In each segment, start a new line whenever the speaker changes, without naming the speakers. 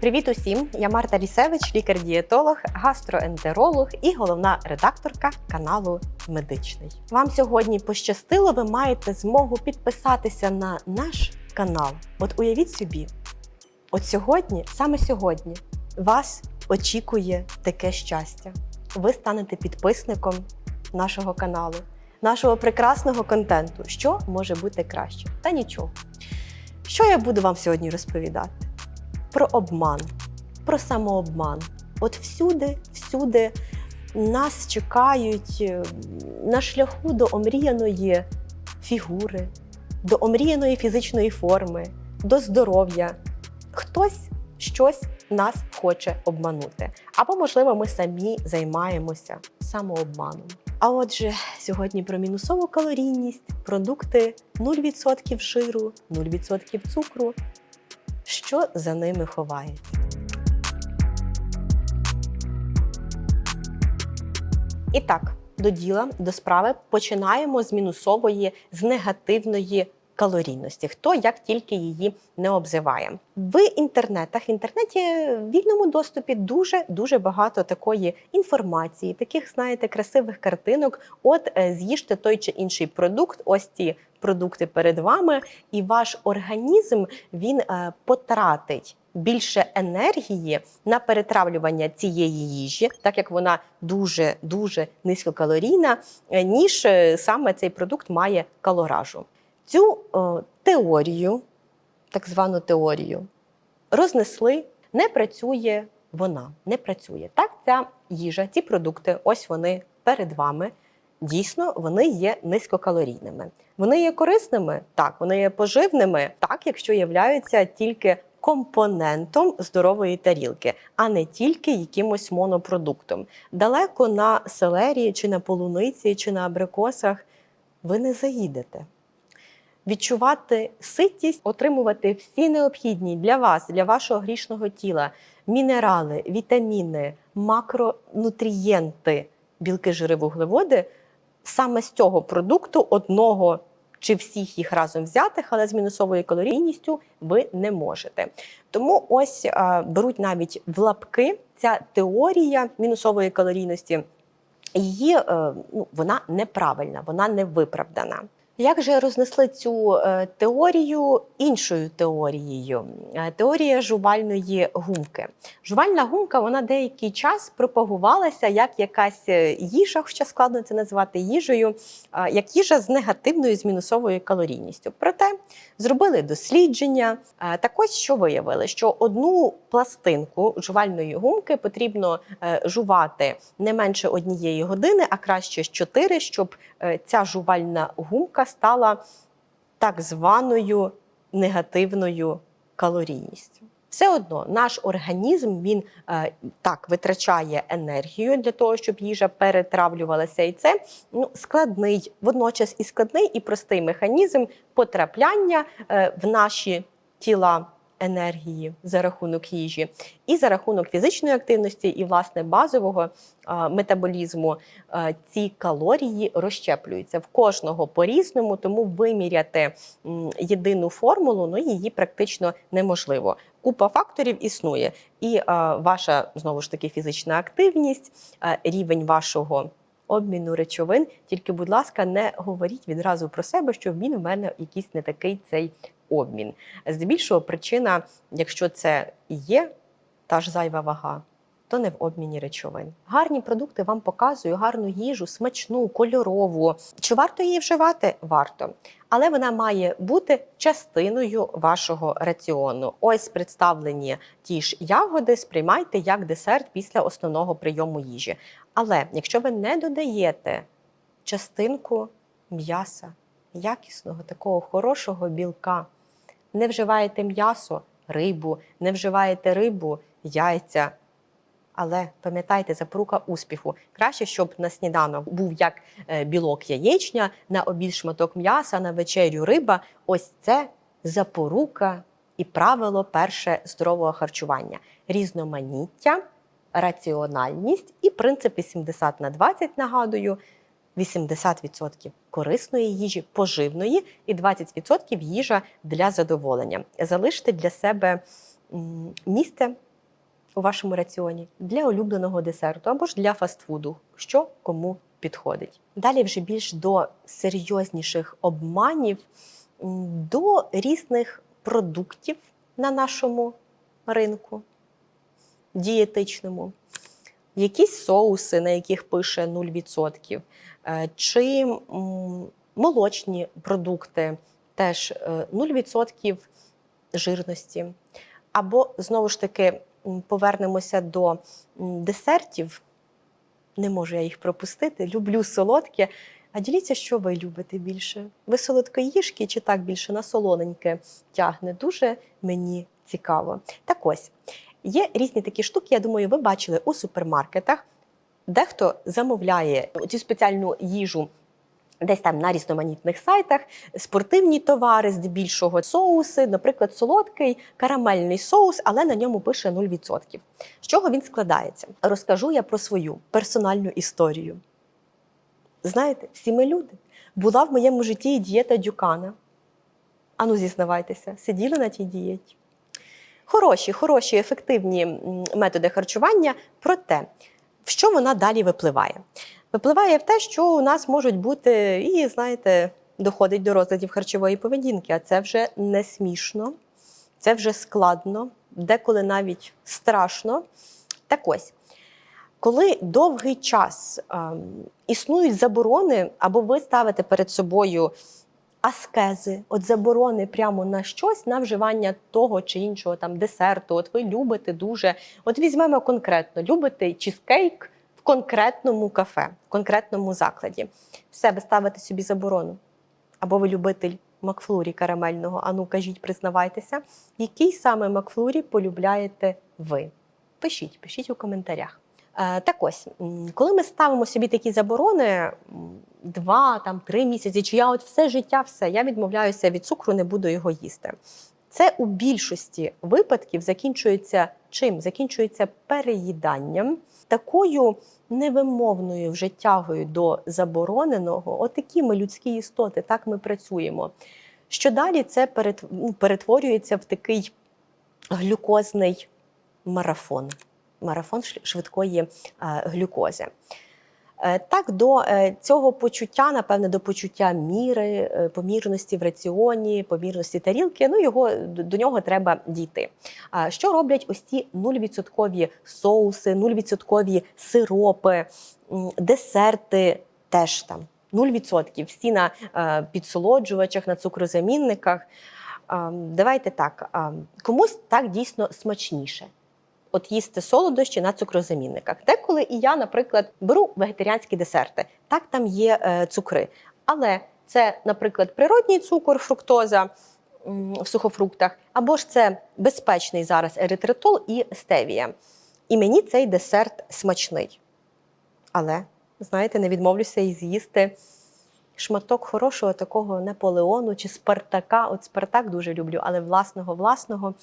Привіт усім! Я Марта Рісевич, лікар-дієтолог, гастроентеролог і головна редакторка каналу Медичний. Вам сьогодні пощастило, ви маєте змогу підписатися на наш канал. От уявіть собі, от сьогодні, саме сьогодні, вас очікує таке щастя. Ви станете підписником нашого каналу, нашого прекрасного контенту. Що може бути краще? Та нічого. Що я буду вам сьогодні розповідати? Про обман, про самообман. От всюди, всюди нас чекають е, на шляху до омріяної фігури, до омріяної фізичної форми, до здоров'я. Хтось щось нас хоче обманути. Або, можливо, ми самі займаємося самообманом. А отже, сьогодні про мінусову калорійність, продукти 0% жиру, 0% цукру. Що за ними ховається? І так, до діла, до справи починаємо з мінусової, з негативної калорійності. Хто як тільки її не обзиває. В інтернетах, в інтернеті в вільному доступі дуже дуже багато такої інформації, таких, знаєте, красивих картинок. От е, з'їжте той чи інший продукт, ось ті продукти перед вами, і ваш організм він е, потратить. Більше енергії на перетравлювання цієї їжі, так як вона дуже дуже низькокалорійна, е, ніж саме цей продукт має калоражу. Цю е, теорію, так звану теорію, рознесли, не працює вона, не працює. Так, ця їжа, ці продукти, ось вони перед вами. Дійсно, вони є низькокалорійними. Вони є корисними, так, вони є поживними, так, якщо являються тільки компонентом здорової тарілки, а не тільки якимось монопродуктом. Далеко на селері, чи на полуниці, чи на абрикосах ви не заїдете відчувати ситість, отримувати всі необхідні для вас, для вашого грішного тіла мінерали, вітаміни, макронутрієнти, білки, жири, вуглеводи саме з цього продукту одного. Чи всіх їх разом взятих, але з мінусовою калорійністю ви не можете. Тому ось а, беруть навіть в лапки ця теорія мінусової калорійності, її е, ну, вона неправильна, вона не виправдана. Як же рознесли цю е, теорію іншою теорією? Е, Теорія жувальної гумки. Жувальна гумка вона деякий час пропагувалася як якась е, їжа, хоча складно це назвати їжею, як їжа з негативною з мінусовою калорійністю. Проте зробили дослідження. Так ось що виявили, що одну пластинку жувальної гумки потрібно жувати не менше однієї години, а краще чотири, щоб ця жувальна гумка стала так званою негативною калорійністю. Все одно наш організм він е, так витрачає енергію для того, щоб їжа перетравлювалася, і це ну, складний, водночас і складний, і простий механізм потрапляння е, в наші тіла енергії за рахунок їжі, і за рахунок фізичної активності, і власне базового метаболізму ці калорії розщеплюються в кожного по-різному, тому виміряти єдину формулу ну, її практично неможливо. Купа факторів існує, і ваша знову ж таки фізична активність, рівень вашого. Обміну речовин, тільки, будь ласка, не говоріть відразу про себе, що він в мене якийсь не такий цей обмін. Здебільшого причина, якщо це і є та ж зайва вага, то не в обміні речовин. Гарні продукти вам показую, гарну їжу, смачну, кольорову. Чи варто її вживати? Варто. Але вона має бути частиною вашого раціону. Ось представлені ті ж ягоди, сприймайте як десерт після основного прийому їжі. Але якщо ви не додаєте частинку м'яса, якісного, такого хорошого білка, не вживаєте м'ясо, рибу, не вживаєте рибу, яйця. Але пам'ятайте, запорука успіху. Краще, щоб на сніданок був як е, білок яєчня, на обід шматок м'яса, на вечерю риба. Ось це запорука і правило перше здорового харчування. Різноманіття, раціональність і принцип 80 на 20, нагадую, 80% корисної їжі, поживної і 20% їжа для задоволення. Залиште для себе місце у вашому раціоні для улюбленого десерту або ж для фастфуду, що кому підходить. Далі вже більш до серйозніших обманів, до різних продуктів на нашому ринку дієтичному. Якісь соуси, на яких пише 0%, е, чи молочні продукти теж е, 0% жирності. Або знову ж таки повернемося до десертів. Не можу я їх пропустити. Люблю солодке. А діліться, що ви любите більше? Ви солодкоїжки чи так більше на солоненьке тягне? Дуже мені цікаво. Так ось, є різні такі штуки, я думаю, ви бачили у супермаркетах. Дехто замовляє цю спеціальну їжу десь там на різноманітних сайтах, спортивні товари, здебільшого соуси, наприклад, солодкий карамельний соус, але на ньому пише 0%. З чого він складається? Розкажу я про свою персональну історію. Знаєте, всі ми люди. Була в моєму житті і дієта дюкана. Ану, зізнавайтеся, сиділи на тій дієті. Хороші, хороші, ефективні методи харчування, проте, в що вона далі випливає? Випливає в те, що у нас можуть бути, і, знаєте, доходить до розладів харчової поведінки, а це вже не смішно, це вже складно, деколи навіть страшно. Так ось, коли довгий час ем, існують заборони, або ви ставите перед собою аскези, от заборони прямо на щось, на вживання того чи іншого там десерту. От ви любите дуже. От візьмемо конкретно, любите чізкейк в конкретному кафе, в конкретному закладі. Все, ви ставите собі заборону. Або ви любитель Макфлурі карамельного. Ану, кажіть, признавайтеся, який саме Макфлурі полюбляєте ви? Пишіть, пишіть у коментарях. Е, Так ось, коли ми ставимо собі такі заборони, два, там, три місяці, чи я от все життя, все, я відмовляюся від цукру, не буду його їсти. Це у більшості випадків закінчується чим? Закінчується переїданням, такою невимовною вже тягою до забороненого. Отакі ми людські істоти, так ми працюємо. Що далі це ну, перетворюється в такий глюкозний марафон. Марафон швидкої е, глюкози. Е, Так, до е, цього почуття, напевне, до почуття міри, е, помірності в раціоні, помірності тарілки, ну його до нього треба дійти. Що роблять ось ці 0% соуси, 0% сиропи, десерти теж там 0%, всі на підсолоджувачах, на цукрозамінниках. Давайте так, комусь так дійсно смачніше от їсти солодощі на цукрозамінниках. Деколи і я, наприклад, беру вегетаріанські десерти. Так, там є е, цукри. Але це, наприклад, природній цукор, фруктоза в сухофруктах, або ж це безпечний зараз еритритол і стевія. І мені цей десерт смачний. Але, знаєте, не відмовлюся і з'їсти шматок хорошого такого Наполеону чи Спартака. От Спартак дуже люблю, але власного власного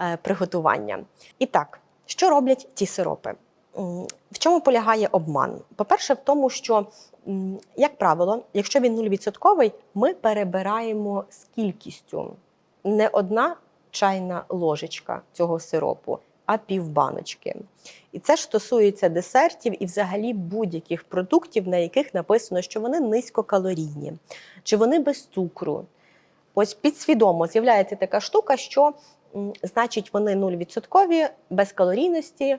е, приготування. І так, що роблять ті сиропи? В чому полягає обман? По-перше, в тому, що, як правило, якщо він 0%, ми перебираємо з кількістю не одна чайна ложечка цього сиропу, а півбаночки. І це ж стосується десертів і взагалі будь-яких продуктів, на яких написано, що вони низькокалорійні, чи вони без цукру. Ось підсвідомо з'являється така штука, що значить вони 0% без калорійності.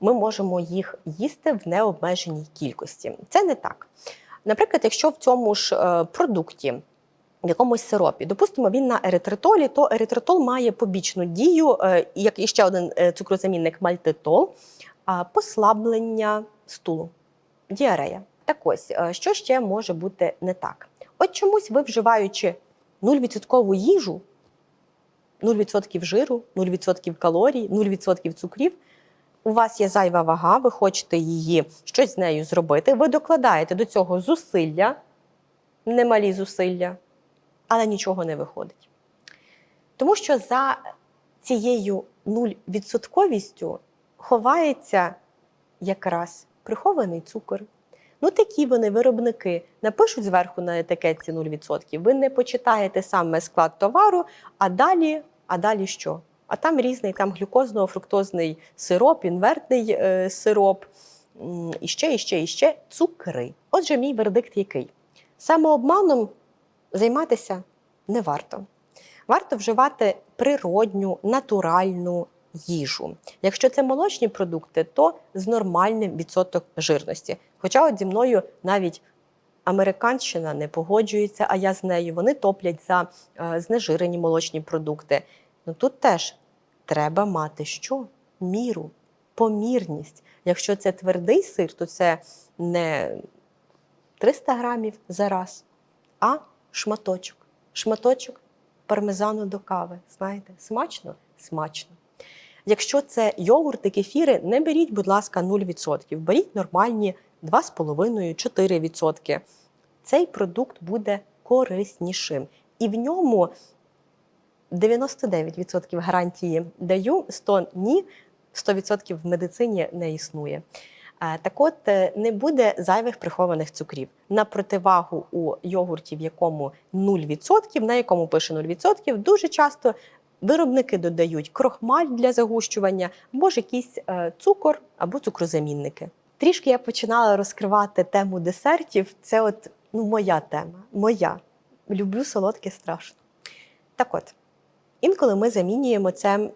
Ми можемо їх їсти в необмеженій кількості. Це не так. Наприклад, якщо в цьому ж е, продукті, в якомусь сиропі, допустимо, він на еритритолі, то еритритол має побічну дію, е, як і ще один е, цукрозамінник мальтитол, послаблення стулу, діарея. Так ось, що ще може бути не так? От чомусь ви вживаючи 0% їжу, 0% жиру, 0% калорій, 0% цукрів. У вас є зайва вага, ви хочете її щось з нею зробити. Ви докладаєте до цього зусилля, немалі зусилля, але нічого не виходить. Тому що за цією 0% ховається якраз прихований цукор. Ну, такі вони виробники напишуть зверху на етикетці 0%. Ви не почитаєте саме склад товару, а далі, а далі що? А там різний там глюкозно-фруктозний сироп, інвертний е, сироп, і ще, і ще, і ще цукри. Отже, мій вердикт який? Самообманом займатися не варто. Варто вживати природню, натуральну їжу. Якщо це молочні продукти, то з нормальним відсоток жирності. Хоча от зі мною навіть американщина не погоджується, а я з нею. Вони топлять за е, знежирені молочні продукти. Ну тут теж треба мати що? Міру, помірність. Якщо це твердий сир, то це не 300 грамів за раз, а шматочок. Шматочок пармезану до кави. Знаєте, смачно? Смачно. Якщо це йогурти, кефіри, не беріть, будь ласка, 0%. Беріть нормальні 2,5-4%. Цей продукт буде кориснішим. І в ньому 99% гарантії даю, 100 ні, 100% в медицині не існує. Е, Так от е, не буде зайвих прихованих цукрів. На противагу у йогурті, в якому 0%, на якому пише 0%, дуже часто виробники додають крохмаль для загущування, або ж якийсь е, цукор або цукрозамінники. Трішки я починала розкривати тему десертів. Це от ну, моя тема. Моя. Люблю солодке страшно. Так от, інколи ми замінюємо це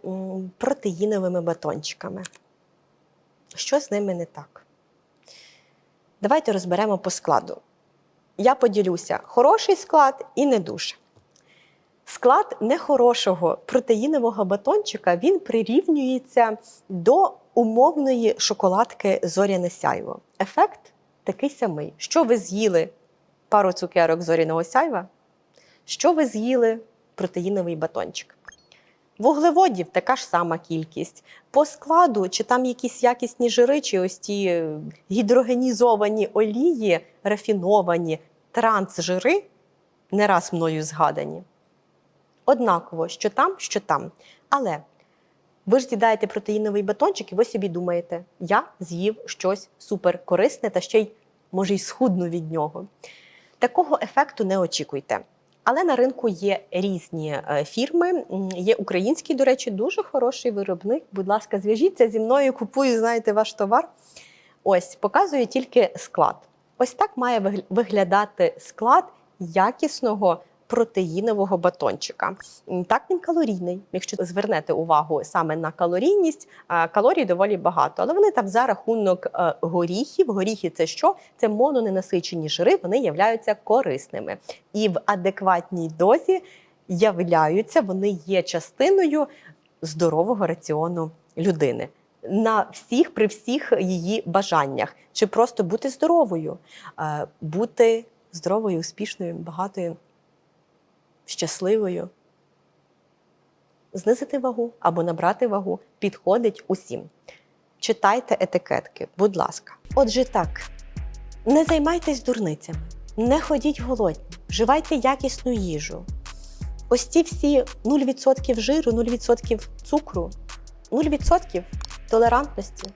протеїновими батончиками. Що з ними не так? Давайте розберемо по складу. Я поділюся хороший склад і не дуже. Склад нехорошого протеїнового батончика він прирівнюється до умовної шоколадки зоряне сяйво. Ефект такий самий. Що ви з'їли пару цукерок зоряного сяйва? Що ви з'їли протеїновий батончик? Вуглеводів така ж сама кількість. По складу, чи там якісь якісні жири, чи ось ті гідрогенізовані олії, рафіновані трансжири, не раз мною згадані. Однаково, що там, що там. Але ви ж з'їдаєте протеїновий батончик, і ви собі думаєте, я з'їв щось суперкорисне та ще й може й схудну від нього. Такого ефекту не очікуйте. Але на ринку є різні е, фірми. Є український, до речі, дуже хороший виробник. Будь ласка, зв'яжіться зі мною, купую, знаєте, ваш товар. Ось показую тільки склад. Ось так має виглядати склад якісного протеїнового батончика. Так він калорійний. Якщо звернете увагу саме на калорійність, калорій доволі багато, але вони там за рахунок е, горіхів. Горіхи це що? Це мононенасичені жири, вони являються корисними. І в адекватній дозі являються, вони є частиною здорового раціону людини. На всіх при всіх її бажаннях, чи просто бути здоровою, е, бути здоровою, успішною, багатою, щасливою, знизити вагу або набрати вагу підходить усім. Читайте етикетки, будь ласка. Отже, так, не займайтесь дурницями, не ходіть голодні, вживайте якісну їжу. Ось ці всі 0% жиру, 0% цукру, 0% толерантності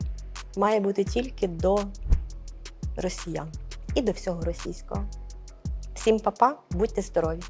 має бути тільки до росіян і до всього російського. Всім па-па, будьте здорові!